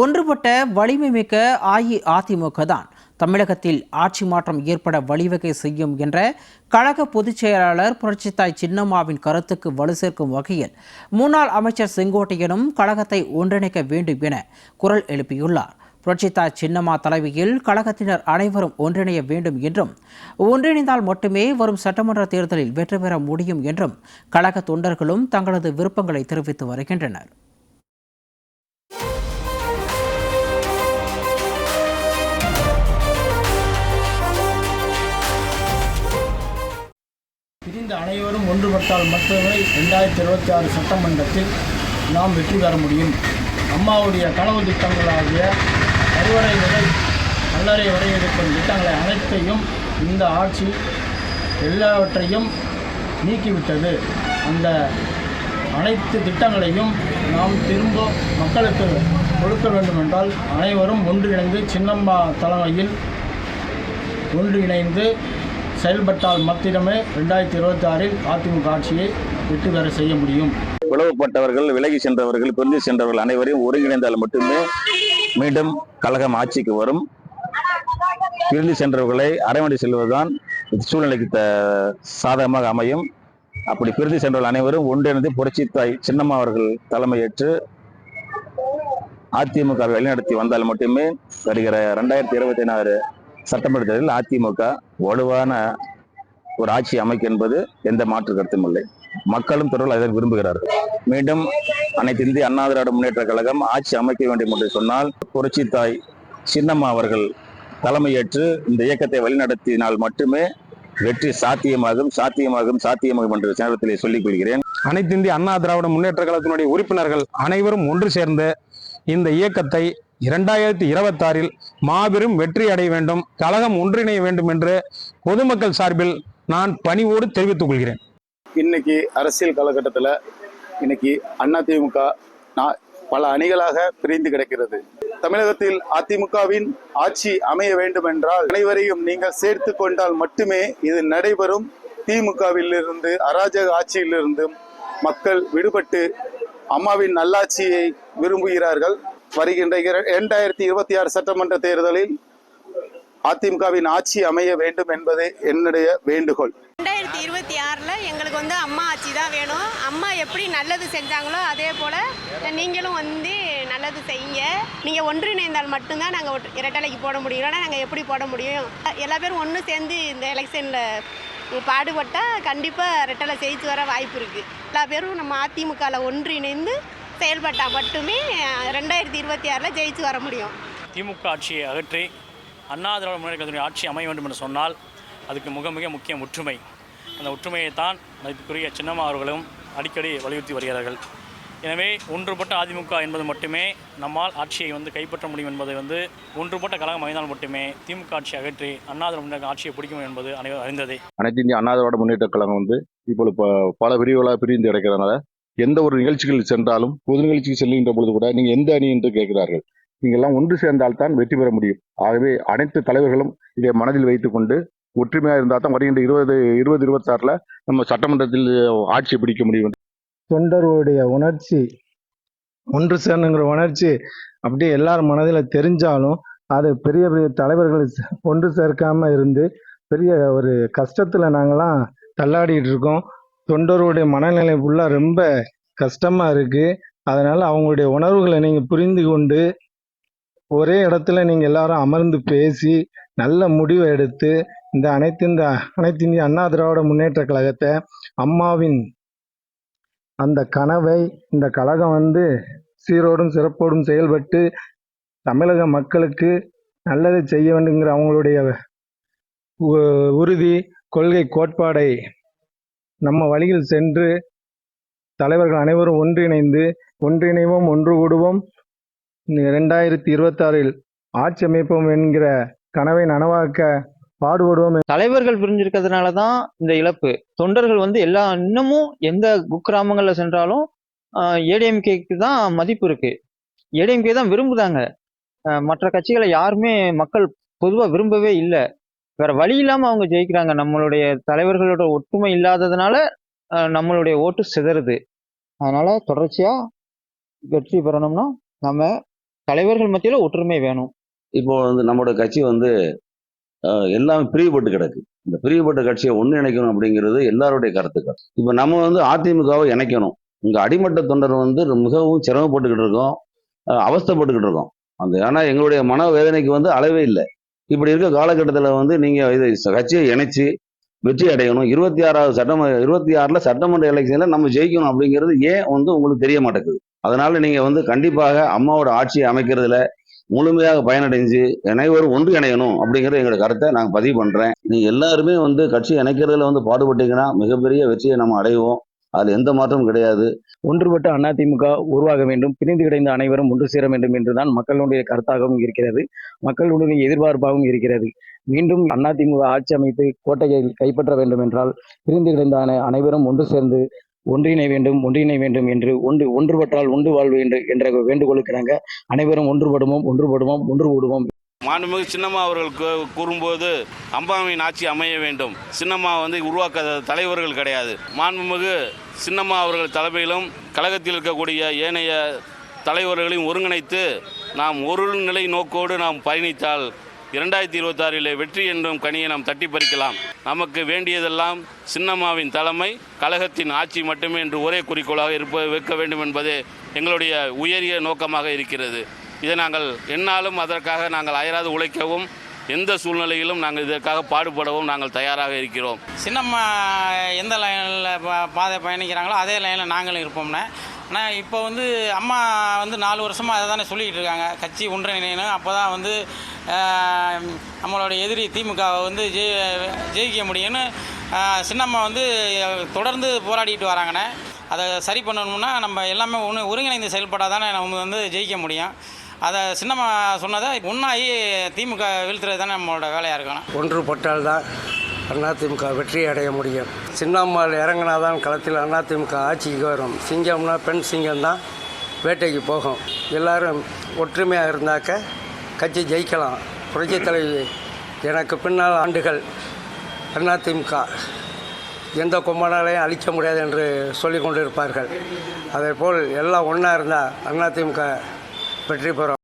ஒன்றுபட்ட வலிமை மிக்க அஇஅதிமுக தான். தமிழகத்தில் ஆட்சி மாற்றம் ஏற்பட வழிவகை செய்யும் என்ற கழக பொதுச் செயலாளர் புரட்சித்தாய் சின்னம்மாவின் கருத்துக்கு வலு சேர்க்கும் வகையில் முன்னாள் அமைச்சர் செங்கோட்டையனும் கழகத்தை ஒன்றிணைக்க வேண்டும் என குரல் எழுப்பியுள்ளார். புரட்சித்தாய் சின்னம்மா தலைமையில் கழகத்தினர் அனைவரும் ஒன்றிணைய வேண்டும் என்றும் ஒன்றிணைந்தால் மட்டுமே வரும் சட்டமன்ற தேர்தலில் வெற்றி பெற முடியும் என்றும் கழக தொண்டர்களும் தங்களது விருப்பங்களை தெரிவித்து வருகின்றனர். பிரிந்த அனைவரும் ஒன்றுபட்டால் மட்டுமே ரெண்டாயிரத்தி இருபத்தி ஆறு சட்டமன்றத்தில் நாம் வெற்றி பெற முடியும். அம்மாவுடைய கனவு திட்டங்களாகிய கருவறை முதல் கல்லறை வரை இருக்கும் திட்டங்களை அனைத்தையும் இந்த ஆட்சி எல்லாவற்றையும் நீக்கிவிட்டது. அந்த அனைத்து திட்டங்களையும் நாம் திரும்ப மக்களுக்கு கொடுக்க வேண்டுமென்றால் அனைவரும் ஒன்றிணைந்து சின்னம்மா தலைமையில் ஒன்றிணைந்து செயல்பட்டால் மாத்திரமே ரெண்டாயிரத்தி இருபத்தி ஆறில் அதிமுக ஆட்சியை வெற்றி பெற செய்ய முடியும். பிளவுபட்டவர்கள் விலகி சென்றவர்கள் பிரிந்து சென்றவர்கள் அனைவரையும் ஒருங்கிணைந்தால் மட்டுமே மீண்டும் கழகம் ஆட்சிக்கு வரும். பிரிந்து சென்றவர்களை அரைமடி செல்வதுதான் சூழ்நிலைக்கு த- சாதகமாக அமையும். அப்படி பிரிந்து சென்றவர்கள் அனைவரும் ஒன்றிணைந்து புரட்சி தாய் சின்னம்மா அவர்கள் தலைமையேற்று அதிமுக வழிநடத்தி வந்தால் மட்டுமே வருகிற ரெண்டாயிரத்தி இருபத்தி நாலு சட்டமன்ற தேர்தலில் அதிமுக வலுவான ஒரு ஆட்சி அமைக்கும் என்பது எந்த மாற்று கருத்தும் இல்லை. மக்களும் தொடர்பில் அதை விரும்புகிறார்கள். மீண்டும் அனைத்து இந்திய அண்ணா திராவிட முன்னேற்ற கழகம் ஆட்சி அமைக்க வேண்டும் என்று சொன்னால் புரட்சி தாய் சின்னம்மா அவர்கள் தலைமையேற்று இந்த இயக்கத்தை வழிநடத்தினால் மட்டுமே வெற்றி சாத்தியமாகும் சாத்தியமாகும் சாத்தியமாகும் என்ற சேனத்திலே சொல்லிக் கொள்கிறேன். அனைத்து இந்திய அண்ணா திராவிட முன்னேற்ற கழகத்தினுடைய உறுப்பினர்கள் அனைவரும் ஒன்று சேர்ந்து இந்த இயக்கத்தை இரண்டாயிரத்தி இருபத்தாறில் மாபெரும் வெற்றி அடைய வேண்டும் கழகம் ஒன்றிணைய வேண்டும் என்று பொதுமக்கள் சார்பில் நான் பணிவோடு தெரிவித்துக் கொள்கிறேன். இன்னைக்கு அரசியல் காலகட்டத்தில் இன்னைக்கு அதிமுக நா- பல அணிகளாக பிரிந்து கிடக்கிறது. தமிழகத்தில் அதிமுகவின் ஆட்சி அமைய வேண்டும் என்றால் அனைவரையும் நீங்கள் சேர்த்து கொண்டால் மட்டுமே இது நடைபெறும். திமுகவிலிருந்து அராஜக ஆட்சியிலிருந்தும் மக்கள் விடுபட்டு அம்மாவின் நல்லாட்சியை விரும்புகிறார்கள். வருகின்ற இரண்டாயிரத்தி இருபத்தி ஆறு சட்டமன்ற தேர்தலில் அதிமுகவின் ஆட்சி அமைய வேண்டும் என்பதே என்னுடைய வேண்டுகோள். ரெண்டாயிரத்தி இருபத்தி ஆறில் எங்களுக்கு வந்து அம்மா ஆட்சி தான் வேணும். அம்மா எப்படி நல்லது செஞ்சாங்களோ அதே போல் நீங்களும் வந்து நல்லது செய்யுங்க. நீங்கள் ஒன்றிணைந்தால் மட்டும்தான் நாங்கள் இரட்டலைக்கு போட முடியும். ஆனால் நாங்கள் எப்படி போட முடியும்? எல்லா பேரும் ஒன்று சேர்ந்து இந்த எலெக்ஷனில் பாடுபட்டால் கண்டிப்பாக ரெட்டலை செய்து வர வாய்ப்பு இருக்குது எல்லா பேரும் நம்ம அதிமுகவில் ஒன்றிணைந்து செயல்பட்டால் மட்டுமே ரெண்டாயிரத்தி இருபத்தி ஆறில் ஜெயிச்சு வர முடியும். திமுக ஆட்சியை அகற்றி அண்ணா திராவிட முன்னேற்ற ஆட்சி அமைய வேண்டும் என்று சொன்னால் அதுக்கு மிக மிக முக்கியம் ஒற்றுமை. அந்த ஒற்றுமையை தான் மதிப்புக்குரிய சின்னம்மா அவர்களும் அடிக்கடி வலியுறுத்தி வருகிறார்கள். எனவே ஒன்றுபட்ட அதிமுக என்பது மட்டுமே நம்மால் ஆட்சியை வந்து கைப்பற்ற முடியும் என்பதை வந்து ஒன்றுபட்ட கழகம் அமைந்தால் மட்டுமே திமுக ஆட்சியை அகற்றி அண்ணா திராவிட முன்னேற்ற ஆட்சியை பிடிக்கும் என்பது அனைவரும் அறிந்ததே. அனைத்து இந்திய அண்ணா திராவிட முன்னேற்ற கழகம் வந்து இப்பொழுது ப- பல பிரிவுகளாக பிரிந்து கிடக்கிறதுனால எந்த ஒரு நிகழ்ச்சிகள் சென்றாலும் பொது நிகழ்ச்சிக்கு செல்கின்ற பொழுது கூட நீங்கள் எந்த அணி என்று கேட்கிறார்கள்? நீங்கள்லாம் ஒன்று ஒன்று சேர்ந்தால்தான் வெற்றி பெற முடியும். ஆகவே அனைத்து தலைவர்களும் இதை மனதில் வைத்துக்கொண்டு ஒற்றுமையாக இருந்தால் தான் வருகின்ற இருபது இருபது இருபத்தாறில் நம்ம சட்டமன்றத்தில் ஆட்சி பிடிக்க முடியும். தொண்டர்களுடைய உணர்ச்சி ஒன்று சேரணுங்கிற உணர்ச்சி அப்படியே எல்லார் மனதில் தெரிஞ்சாலும் அது பெரிய பெரிய தலைவர்கள் ஒன்று சேர்க்காமல் இருந்து பெரிய ஒரு கஷ்டத்தில் நாங்களாம் தள்ளாடிட்டு இருக்கோம் தொண்டர்களுடைய மனநிலை ஃபுல்லாக ரொம்ப கஷ்டமாக இருக்குது அதனால் அவங்களுடைய உணர்வுகளை நீங்கள் புரிந்து கொண்டு ஒரே இடத்துல நீங்கள் எல்லாரும் அமர்ந்து பேசி நல்ல முடிவை எடுத்து இந்த அனைத்து இந்த அனைத்து இந்திய அண்ணா திராவிட முன்னேற்ற கழகத்தை அம்மாவின் அந்த கனவை இந்த கழகம் வந்து சீரோடும் சிறப்போடும் செயல்பட்டு தமிழக மக்களுக்கு நல்லதை செய்ய வேண்டுங்கிற அவங்களுடைய உ- உறுதி கொள்கை கோட்பாடை நம்ம வழியில் சென்று தலைவர்கள் அனைவரும் ஒன்றிணைந்து ஒன்றிணைவோம் ஒன்று கூடுவோம். ரெண்டாயிரத்தி இருபத்தாறில் ஆட்சி அமைப்போம் என்கிற கனவை நனவாக்க பாடுபடுவோம் தலைவர்கள் பிரிஞ்சிருக்கிறதுனால தான் இந்த இழப்பு. தொண்டர்கள் வந்து எல்லா இன்னமும் எந்த குக்கிராமங்களில் சென்றாலும் ஏடிஎம்கேக்கு தான் மதிப்பு இருக்கு. ஏடிஎம்கே தான் விரும்புதாங்க மற்ற கட்சிகளை யாருமே மக்கள் பொதுவாக விரும்பவே இல்லை. வேற வழி இல்லாமல் அவங்க ஜெயிக்கிறாங்க. நம்மளுடைய தலைவர்களோட ஒற்றுமை இல்லாததுனால நம்மளுடைய ஓட்டு சிதறுது. அதனால தொடர்ச்சியாக வெற்றி பெறணும்னா நம்ம தலைவர்கள் மத்தியில் ஒற்றுமை வேணும். இப்போ வந்து நம்மளோட கட்சி வந்து எல்லாமே பிரிவுபட்டு கிடக்கு. இந்த பிரிவுபட்ட கட்சியை ஒன்று இணைக்கணும் அப்படிங்கிறது எல்லாருடைய கருத்துக்கள். இப்போ நம்ம வந்து அதிமுகவை இணைக்கணும். இங்கே அடிமட்ட தொண்டர் வந்து மிகவும் சிரமப்பட்டுக்கிட்டு இருக்கோம். அவஸ்தப்பட்டுக்கிட்டு அவஸ்தைப்பட்டுக்கிட்டு இருக்கோம். அந்த ஏன்னா எங்களுடைய மனவேதனைக்கு வந்து அளவே இல்லை. இப்படி இருக்க காலகட்டத்தில் வந்து நீங்கள் இதை கட்சியை இணைச்சி வெற்றி அடையணும். இருபத்தி ஆறாவது சட்டமன்ற இருபத்தி ஆறில் சட்டமன்ற எலெக்ஷனில் நம்ம ஜெயிக்கணும் அப்படிங்கிறது ஏன் வந்து உங்களுக்கு தெரிய மாட்டேங்குது? அதனால நீங்கள் வந்து கண்டிப்பாக அம்மாவோட ஆட்சியை அமைக்கிறதுல முழுமையாக பயனடைஞ்சு அனைவரும் ஒன்று இணையணும் அப்படிங்கிற எங்களோட கருத்தை நாங்கள் பதிவு பண்ணுறேன் நீங்கள் எல்லாருமே வந்து கட்சி இணைக்கிறதுல வந்து பாடுபட்டீங்கன்னா மிகப்பெரிய வெற்றியை நம்ம அடைவோம். அது எந்த மாற்றமும் கிடையாது. ஒன்றுபட்ட அதிமுக உருவாக வேண்டும். பிரிந்து கிடைந்த அனைவரும் ஒன்று சேர வேண்டும் என்றுதான் மக்களுடைய கருத்தாகவும் இருக்கிறது. மக்களுடைய எதிர்பார்ப்பாகவும் இருக்கிறது. மீண்டும் அதிமுக ஆட்சி அமைத்து கோட்டையை கைப்பற்ற வேண்டும் என்றால் பிரிந்து கிடைந்த அனைவரும் ஒன்று சேர்ந்து ஒன்றிணை வேண்டும் ஒன்றிணை வேண்டும் என்று ஒன்று ஒன்றுபட்டால் ஒன்று வாழ்வு என்று என்ற வேண்டுகோளுக்கு நாங்கள் அனைவரும் ஒன்றுபடுவோம் ஒன்றுபடுவோம் ஒன்று கூடுவோம் மாண்புமிகு சின்னம்மா அவர்கள் கூ- கூறும்போது அம்பாவின் ஆட்சி அமைய வேண்டும். சின்னம்மா வந்து உருவாக்காத தலைவர்கள் கிடையாது. மாண்புமிகு சின்னம்மா அவர்கள் தலைமையிலும் கழகத்தில் இருக்கக்கூடிய ஏனைய தலைவர்களையும் ஒருங்கிணைத்து நாம் ஒரு நிலை நோக்கோடு நாம் பயணித்தால் இரண்டாயிரத்தி இருபத்தாறில் வெற்றி என்னும் கனியை நாம் தட்டி பறிக்கலாம். நமக்கு வேண்டியதெல்லாம் சின்னம்மாவின் தலைமை கழகத்தின் ஆட்சி மட்டுமே என்று ஒரே குறிக்கோளாக இருப்ப வைக்க வேண்டும் என்பதே எங்களுடைய உயரிய நோக்கமாக இருக்கிறது. இதை நாங்கள் என்னாலும் அதற்காக நாங்கள் அயராது உழைக்கவும் எந்த சூழ்நிலையிலும் நாங்கள் இதற்காக பாடுபடவும் நாங்கள் தயாராக இருக்கிறோம். சின்னம்மா எந்த லைனில் பாதை பயணிக்கிறாங்களோ அதே லைனில் நாங்களும் இருப்போம்னே. ஆனால் இப்போ வந்து அம்மா வந்து நாலு வருஷமாக அதை தானே சொல்லிக்கிட்டு இருக்காங்க. கட்சி ஒன்றிணையணும். அப்போ தான் வந்து நம்மளோட எதிரி திமுகவை வந்து ஜெயி ஜெயிக்க முடியும்னு சின்னம்மா வந்து தொடர்ந்து போராடிட்டு வராங்கண்ணே. அதை சரி பண்ணணும்னா நம்ம எல்லாமே ஒன்று ஒருங்கிணைந்து செயல்பட்டால் தானே நம்ம வந்து ஜெயிக்க முடியும். அதை சின்னம்மா சொன்னதை ஒன்றாகி திமுக வீழ்த்துறது தானே நம்மளோட வேலையாக இருக்கணும். ஒன்றுபட்டால் தான் அதிமுக வெற்றி அடைய முடியும். சின்னம்மாள் இறங்கினாதான் களத்தில் அதிமுக ஆட்சிக்கு வரும். சிங்கம்னா பெண் சிங்கம் தான் வேட்டைக்கு போகும். எல்லாரும் ஒற்றுமையாக இருந்தாக்க கட்சி ஜெயிக்கலாம். புரட்சி தலைவி எனக்கு பின்னால் ஆண்டுகள் அதிமுக. எந்த கும்பனாலையும் அழிக்க முடியாது என்று சொல்லிக் கொண்டிருப்பார்கள். அதேபோல் எல்லாம் ஒன்றா இருந்தால் அதிமுக வெற்றி பெறும்